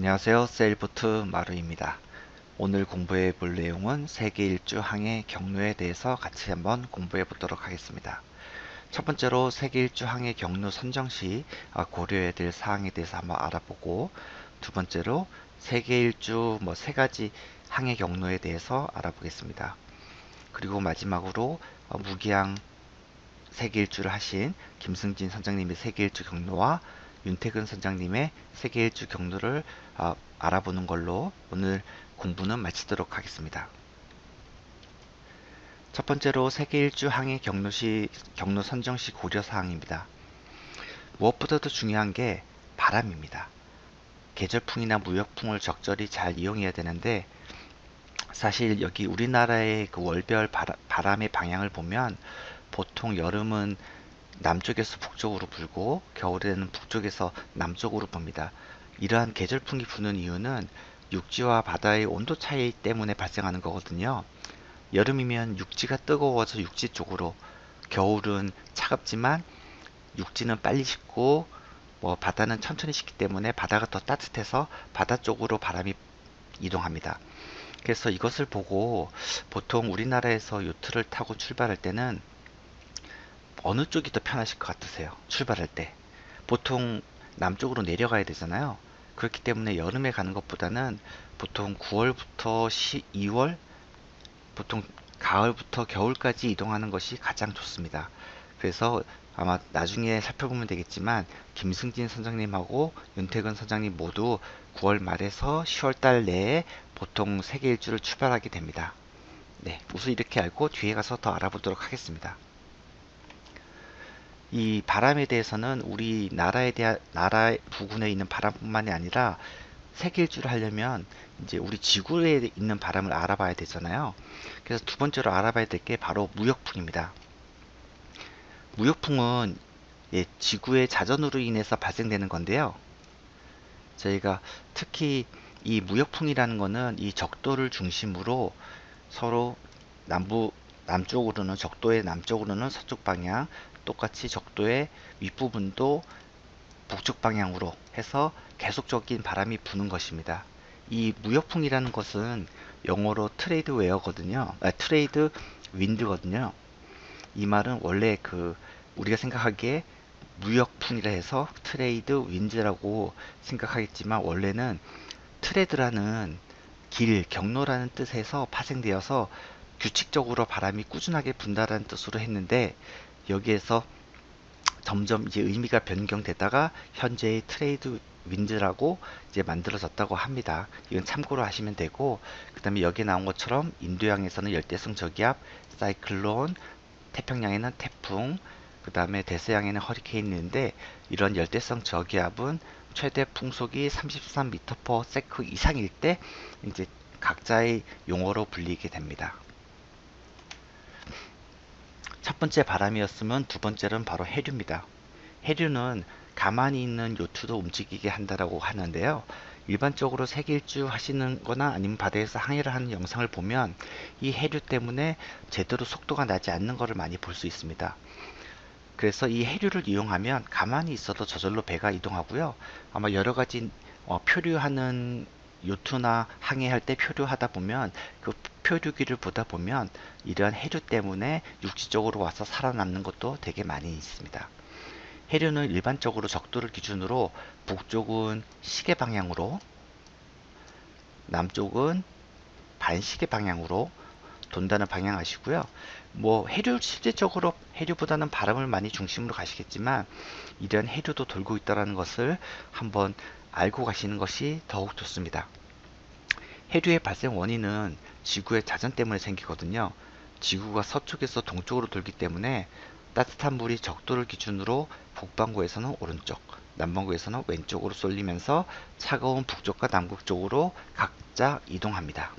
안녕하세요. 세일보트 마루입니다. 오늘 공부해 볼 내용은 세계 일주 항해 경로에 대해서 같이 한번 공부해 보도록 하겠습니다. 첫 번째로 세계 일주 항해 경로 선정 시 아, 고려해야 될 사항에 대해서 한번 알아보고 두 번째로 세계 일주 뭐 세 가지 항해 경로에 대해서 알아보겠습니다. 그리고 마지막으로 어, 무기항 세계 일주를 하신 김승진 선장님의 세계 일주 경로와 윤태근 선장님의 세계 일주 경로를 아, 알아보는 걸로 오늘 공부는 마치도록 하겠습니다. 첫 번째로 세계 일주 항해 경로 시 경로 선정 시 고려 사항입니다. 무엇보다도 중요한 게 바람입니다. 계절풍이나 무역풍을 적절히 잘 이용해야 되는데 사실 여기 우리나라의 그 월별 바람, 의 방향을 보면 보통 여름은 남쪽에서 북쪽으로 불고 겨울에는 북쪽에서 남쪽으로 붑니다. 이러한 계절풍이 부는 이유는 육지와 바다의 온도 차이 때문에 발생하는 거거든요. 여름이면 육지가 뜨거워서 육지 쪽으로 겨울은 차갑지만 육지는 빨리 식고 뭐 바다는 천천히 식기 때문에 바다가 더 따뜻해서 바다 쪽으로 바람이 이동합니다. 그래서 이것을 보고 보통 우리나라에서 요트를 타고 출발할 때는 어느 쪽이 더 편하실 것 같으세요? 출발할 때. 보통 남쪽으로 내려가야 되잖아요. 그렇기 때문에 여름에 가는 것보다는 보통 9월부터 2월, 보통 가을부터 겨울까지 이동하는 것이 가장 좋습니다. 그래서 아마 나중에 살펴보면 되겠지만 김승진 선장님하고 윤태근 선장님 모두 9월 말에서 10월 달 내에 보통 세계 일주를 출발하게 됩니다. 네, 우선 이렇게 알고 뒤에 가서 더 알아보도록 하겠습니다. 이 바람에 대해서는 우리 나라에 대한 나라 부근에 있는 바람뿐만이 아니라 세계 일주를 하려면 이제 우리 지구에 있는 바람을 알아봐야 되잖아요. 그래서 두 번째로 알아봐야 될 게 바로 무역풍입니다. 무역풍은 예, 지구의 자전으로 인해서 발생되는 건데요. 저희가 특히 이 무역풍이라는 것은 이 적도를 중심으로 서로 남부 남쪽으로는 적도의 남쪽으로는 서쪽 방향, 똑같이 적도의 윗부분도 북쪽 방향으로 해서 계속적인 바람이 부는 것입니다. 이 무역풍이라는 것은 영어로 트레이드 웨어거든요. 아, 트레이드 윈드거든요. 이 말은 원래 그 우리가 생각하기에 무역풍이라 해서 트레이드 윈즈라고 생각하겠지만 원래는 트레드라는 길, 경로라는 뜻에서 파생되어서 규칙적으로 바람이 꾸준하게 분다라는 뜻으로 했는데 여기에서 점점 이제 의미가 변경되다가 현재의 트레이드 윈드라고 이제 만들어졌다고 합니다. 이건 참고로 하시면 되고 그 다음에 여기에 나온 것처럼 인도양에서는 열대성 저기압, 사이클론, 태평양에는 태풍, 그 다음에 대서양에는 허리케인이 있는데 이런 열대성 저기압은 최대 풍속이 33m/s 이상일 때 이제 각자의 용어로 불리게 됩니다. 첫 번째 바람이었으면 두 번째는 바로 해류입니다. 해류는 가만히 있는 요트도 움직이게 한다라고 하는데요. 일반적으로 세계 일주 하시는 거나 아니면 바다에서 항해를 하는 영상을 보면 이 해류 때문에 제대로 속도가 나지 않는 것을 많이 볼 수 있습니다. 그래서 이 해류를 이용하면 가만히 있어도 저절로 배가 이동하고요. 아마 여러 가지 어, 표류하는 요트나 항해할 때 표류하다 보면 그 표류기를 보다 보면 이러한 해류 때문에 육지 쪽으로 와서 살아남는 것도 되게 많이 있습니다. 해류는 일반적으로 적도를 기준으로 북쪽은 시계 방향으로 남쪽은 반시계 방향으로 돈다는 방향 아시고요. 뭐 해류 실제적으로 해류보다는 바람을 많이 중심으로 가시겠지만 이런 해류도 돌고 있다는 것을 한번 알고 가시는 것이 더욱 좋습니다. 해류의 발생 원인은 지구의 자전 때문에 생기거든요. 지구가 서쪽에서 동쪽으로 돌기 때문에 따뜻한 물이 적도를 기준으로 북반구에서는 오른쪽, 남반구에서는 왼쪽으로 쏠리면서 차가운 북쪽과 남극 쪽으로 각자 이동합니다.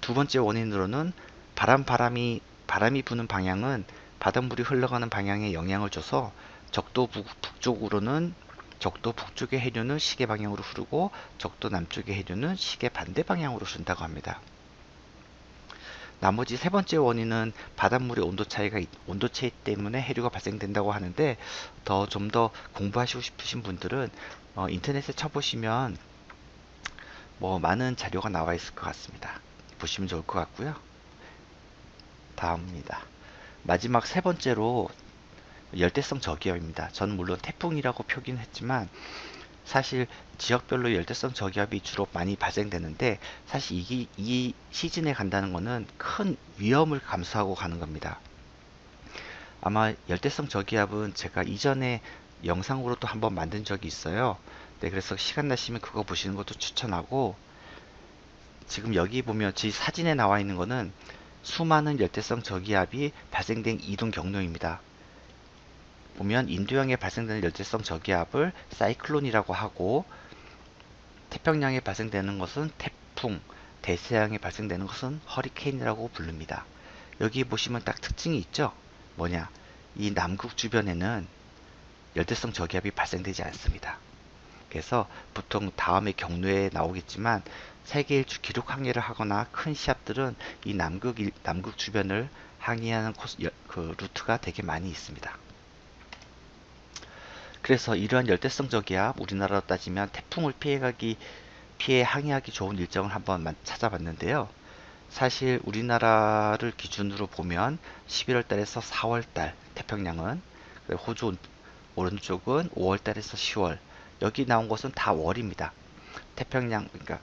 두 번째 원인으로는 바람 바람이 바람이 부는 방향은 바닷물이 흘러가는 방향에 영향을 줘서 적도 북, 북쪽으로는 적도 북쪽의 해류는 시계 방향으로 흐르고 적도 남쪽의 해류는 시계 반대 방향으로 흐른다고 합니다. 나머지 세 번째 원인은 바닷물의 온도 차이가 있- 온도 차이 때문에 해류가 발생된다고 하는데 더 좀 더 공부하시고 싶으신 분들은 어, 인터넷에 쳐보시면 뭐 많은 자료가 나와 있을 것 같습니다. 보시면 좋을 것 같고요. 다음입니다. 마지막 세 번째로 열대성 저기압입니다. 저는 물론 태풍이라고 표기는 했지만 사실 지역별로 열대성 저기압이 주로 많이 발생되는데 사실 이, 이 시즌에 간다는 것은 큰 위험을 감수하고 가는 겁니다. 아마 열대성 저기압은 제가 이전에 영상으로도 한번 만든 적이 있어요. 네, 그래서 시간 나시면 그거 보시는 것도 추천하고 지금 여기 보면 지 사진에 나와 있는 거는 수많은 열대성 저기압이 발생된 이동 경로입니다. 보면 인도양에 발생되는 열대성 저기압을 사이클론이라고 하고 태평양에 발생되는 것은 태풍, 대서양에 발생되는 것은 허리케인이라고 부릅니다. 여기 보시면 딱 특징이 있죠? 뭐냐? 이 남극 주변에는 열대성 저기압이 발생되지 않습니다. 그래서 보통 다음에 경로에 나오겠지만 세계 일주 기록 항해를 하거나 큰 시합들은 이 남극 일- 남극 주변을 항해하는 코스 여- 그 루트가 되게 많이 있습니다. 그래서 이러한 열대성 저기압 우리나라로 따지면 태풍을 피해가기 피해 항해하기 좋은 일정을 한번 만- 찾아봤는데요. 사실 우리나라를 기준으로 보면 11월 달에서 4월 달 태평양은 호주 온- 오른쪽은 5월 달에서 10월 여기 나온 것은 다 월입니다. 태평양 그러니까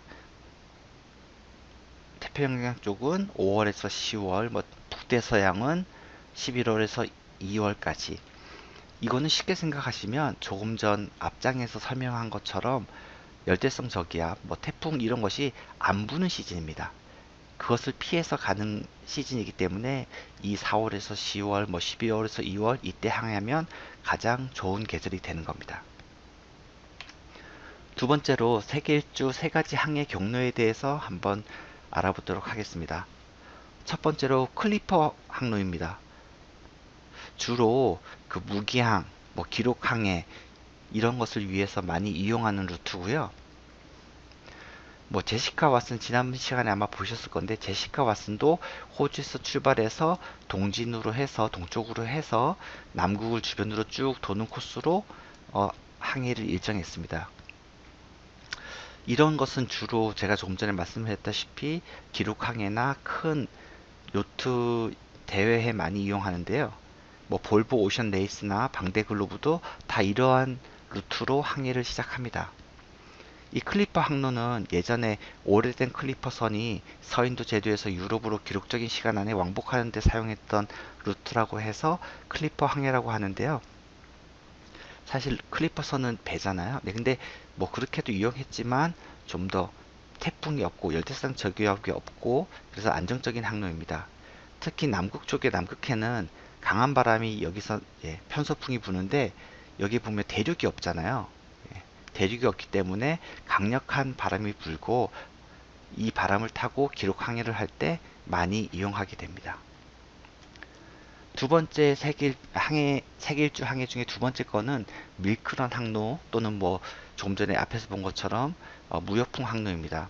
태평양 쪽은 5월에서 10월, 뭐 북대서양은 11월에서 2월까지. 이거는 쉽게 생각하시면 조금 전 앞장에서 설명한 것처럼 열대성 저기압, 뭐 태풍 이런 것이 안 부는 시즌입니다. 그것을 피해서 가는 시즌이기 때문에 이 4월에서 10월, 뭐 12월에서 2월 이때 항해하면 가장 좋은 계절이 되는 겁니다. 두 번째로 세계 일주 세 가지 항해 경로에 대해서 한번 알아보도록 하겠습니다. 첫 번째로 클리퍼 항로입니다. 주로 그 무기항, 뭐 기록 항해 이런 것을 위해서 많이 이용하는 루트고요. 뭐 제시카 왓슨 지난 시간에 아마 보셨을 건데 제시카 왓슨도 호주에서 출발해서 동진으로 해서 동쪽으로 해서 남극을 주변으로 쭉 도는 코스로 어, 항해를 일정했습니다. 이런 것은 주로 제가 조금 전에 말씀드렸다시피 기록 항해나 큰 요트 대회에 많이 이용하는데요. 뭐 볼보 오션 레이스나 방대 글로브도 다 이러한 루트로 항해를 시작합니다. 이 클리퍼 항로는 예전에 오래된 클리퍼 선이 서인도 제도에서 유럽으로 기록적인 시간 안에 왕복하는 데 사용했던 루트라고 해서 클리퍼 항해라고 하는데요. 사실 클리퍼 선은 배잖아요. 네, 근데 뭐 그렇게도 이용했지만 좀 더 태풍이 없고 열대성 저기압이 없고 그래서 안정적인 항로입니다. 특히 남극 쪽의 남극해는 강한 바람이 여기서 예, 편서풍이 부는데 여기 보면 대륙이 없잖아요. 예, 대륙이 없기 때문에 강력한 바람이 불고 이 바람을 타고 기록 항해를 할 때 많이 이용하게 됩니다. 두 번째 세계 항해 세계 일주 항해 중에 두 번째 거는 밀크런 항로 또는 뭐 조금 전에 앞에서 본 것처럼 어, 무역풍 항로입니다.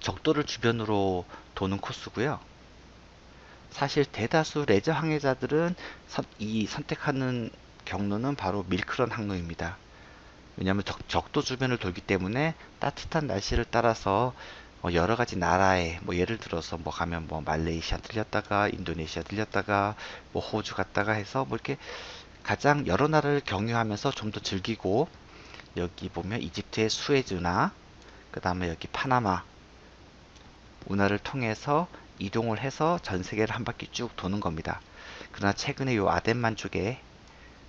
적도를 주변으로 도는 코스고요. 사실 대다수 레저 항해자들은 선, 이 선택하는 경로는 바로 밀크런 항로입니다. 왜냐하면 적, 도 주변을 돌기 때문에 따뜻한 날씨를 따라서 어, 여러 가지 나라에 뭐 예를 들어서 뭐 가면 뭐 말레이시아 들렸다가 인도네시아 들렸다가 뭐 호주 갔다가 해서 뭐 이렇게 가장 여러 나라를 경유하면서 좀 더 즐기고 여기 보면 이집트의 수에즈나 그 다음에 여기 파나마 운하를 통해서 이동을 해서 전 세계를 한 바퀴 쭉 도는 겁니다. 그러나 최근에 요 아덴만 쪽에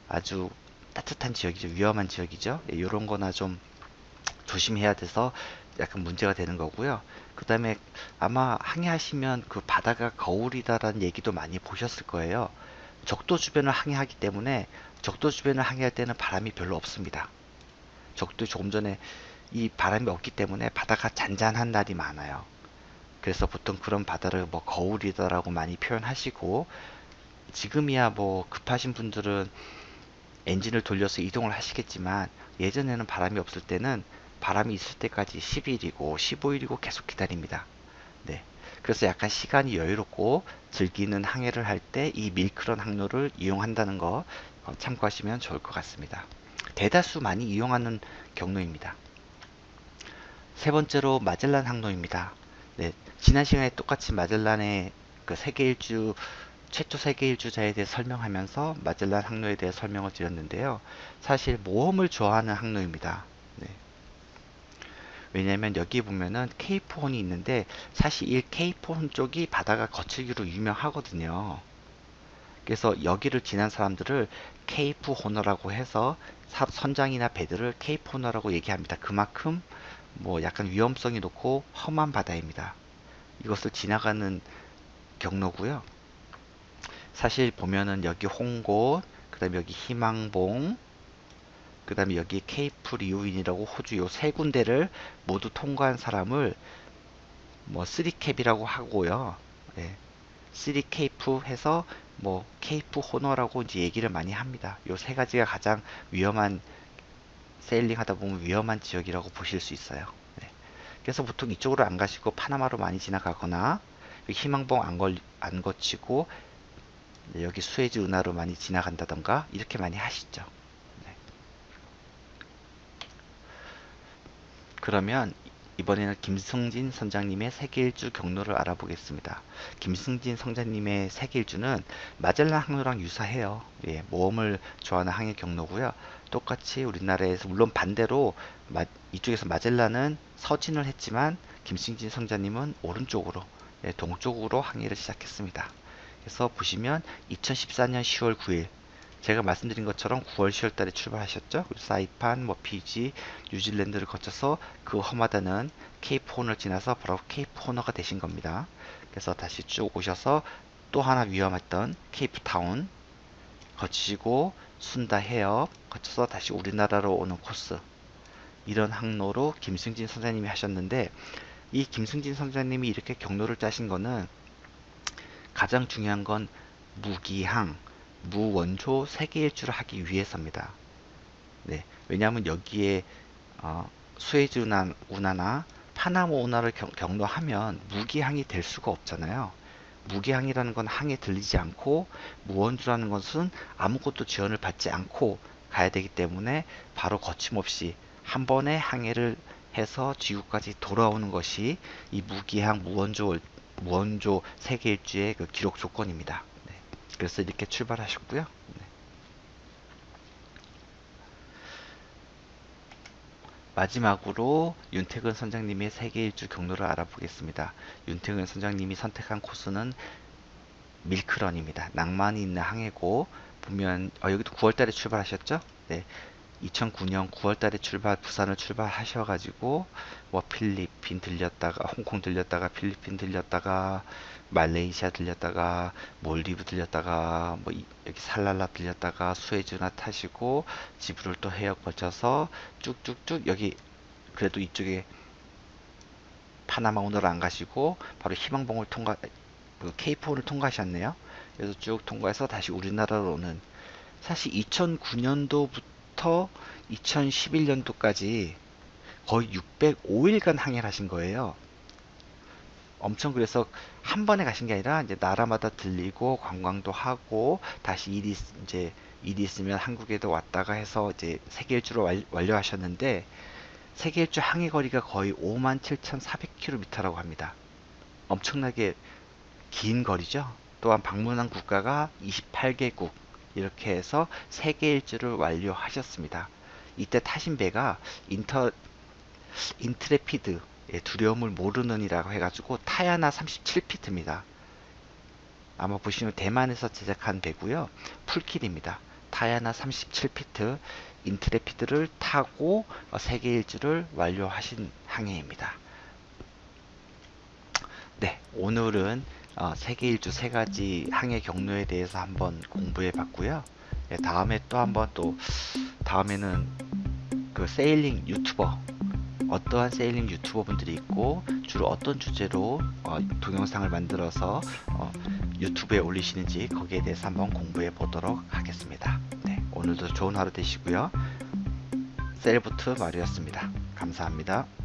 아주 따뜻한 지역이죠. 위험한 지역이죠. 이런 거나 좀 조심해야 돼서 약간 문제가 되는 거고요. 그 다음에 아마 항해하시면 그 바다가 거울이다라는 얘기도 많이 보셨을 거예요. 적도 주변을 항해하기 때문에 적도 주변을 항해할 때는 바람이 별로 없습니다. 적도 조금 전에 이 바람이 없기 때문에 바다가 잔잔한 날이 많아요. 그래서 보통 그런 바다를 뭐 거울이다라고 많이 표현하시고 지금이야 뭐 급하신 분들은 엔진을 돌려서 이동을 하시겠지만 예전에는 바람이 없을 때는 바람이 있을 때까지 10일이고 15일이고 계속 기다립니다. 네. 그래서 약간 시간이 여유롭고 즐기는 항해를 할 때 이 밀크런 항로를 이용한다는 거 어, 참고하시면 좋을 것 같습니다. 대다수 많이 이용하는 경로입니다. 세 번째로 마젤란 항로입니다. 네, 지난 시간에 똑같이 마젤란의 그 세계 일주 최초 세계 일주자에 대해 설명하면서 마젤란 항로에 대해 설명을 드렸는데요. 사실 모험을 좋아하는 항로입니다. 네. 왜냐하면 여기 보면은 케이프혼이 있는데 사실 이 케이프혼 쪽이 바다가 거칠기로 유명하거든요. 그래서 여기를 지난 사람들을 케이프 호너라고 해서 사- 선장이나 배들을 케이프 호너라고 얘기합니다. 그만큼 뭐 약간 위험성이 높고 험한 바다입니다. 이것을 지나가는 경로고요. 사실 보면은 여기 홍곳, 그 다음에 여기 희망봉, 그 다음에 여기 케이프 리우인이라고 호주 요 세 군데를 모두 통과한 사람을 뭐 3캡이라고 하고요. 예. 3케이프 해서 뭐 케이프 호너라고 이제 얘기를 많이 합니다. 요 세 가지가 가장 위험한 세일링 하다 보면 위험한 지역이라고 보실 수 있어요. 네. 그래서 보통 이쪽으로 안 가시고 파나마로 많이 지나가거나 희망봉 안, 걸, 안 거치고 네, 여기 수에즈 운하로 많이 지나간다던가 이렇게 많이 하시죠. 네. 그러면 이번에는 김승진 선장님의 세계 일주 경로를 알아보겠습니다. 김승진 선장님의 세계 일주는 마젤란 항로랑 유사해요. 예, 모험을 좋아하는 항해 경로고요. 똑같이 우리나라에서 물론 반대로 마- 이쪽에서 마젤란은 서진을 했지만 김승진 선장님은 오른쪽으로 예, 동쪽으로 항해를 시작했습니다. 그래서 보시면 2014년 10월 9일 제가 말씀드린 것처럼 9월 10월 달에 출발하셨죠. 사이판, 뭐 피지, 뉴질랜드를 거쳐서 그 험하다는 케이프 호너를 지나서 바로 케이프 호너가 되신 겁니다. 그래서 다시 쭉 오셔서 또 하나 위험했던 케이프 타운 거치시고 순다 해협 거쳐서 다시 우리나라로 오는 코스 이런 항로로 김승진 선생님이 하셨는데 이 김승진 선생님이 이렇게 경로를 짜신 거는 가장 중요한 건 무기항, 무원조 세계 일주를 하기 위해서입니다. 네, 왜냐하면 여기에 어, 수에즈 운하, 운하나 파나모 운하를 경, 경로하면 무기항이 될 수가 없잖아요. 무기항이라는 건 항에 들리지 않고 무원주라는 것은 아무것도 지원을 받지 않고 가야 되기 때문에 바로 거침없이 한 번에 항해를 해서 지구까지 돌아오는 것이 이 무기항 무원조 무원조 세계 일주의 그 기록 조건입니다. 네. 그래서 이렇게 출발하셨고요. 네. 마지막으로 윤태근 선장님의 세계 일주 경로를 알아보겠습니다. 윤태근 선장님이 선택한 코스는 밀크런입니다. 낭만이 있는 항해고 보면 어, 여기도 9월달에 출발하셨죠? 네. 2009년 9월달에 출발 부산을 출발하셔가지고 뭐 필리핀 들렸다가 홍콩 들렸다가 필리핀 들렸다가 말레이시아 들렸다가 몰디브 들렸다가 뭐 이- 여기 살랄라 들렸다가 수에즈나 타시고 지브롤터 해역 거쳐서 쭉쭉쭉 여기 그래도 이쪽에 파나마 오늘 안 가시고 바로 희망봉을 통과 그 케이프온을 통과하셨네요. 그래서 쭉 통과해서 다시 우리나라로 오는 사실 2009년도부터 2011년도까지 거의 605일간 항해를 하신 거예요. 엄청 그래서 한 번에 가신 게 아니라 이제 나라마다 들리고 관광도 하고 다시 일이 있- 이제 일이 있으면 한국에도 왔다가 해서 이제 세계 일주로 완, 완료하셨는데 세계 일주 항해 거리가 거의 57,400km라고 합니다. 엄청나게 긴 거리죠. 또한 방문한 국가가 28개국 이렇게 해서 세계 일주를 완료하셨습니다. 이때 타신 배가 인터 인트레피드 예, 두려움을 모르는이라고 해가지고 타야나 37피트입니다. 아마 보시면 대만에서 제작한 배고요. 풀킬입니다. 타야나 37피트 인트레피드를 타고 어, 세계 일주를 완료하신 항해입니다. 네, 오늘은 어, 세계 일주 세 가지 항해 경로에 대해서 한번 공부해 봤고요. 네, 다음에 또 한번 또 다음에는 그 세일링 유튜버 어떠한 세일링 유튜버 분들이 있고 주로 어떤 주제로 어, 동영상을 만들어서 어, 유튜브에 올리시는지 거기에 대해서 한번 공부해 보도록 하겠습니다. 네, 오늘도 좋은 하루 되시고요. 셀부트 마리였습니다. 감사합니다.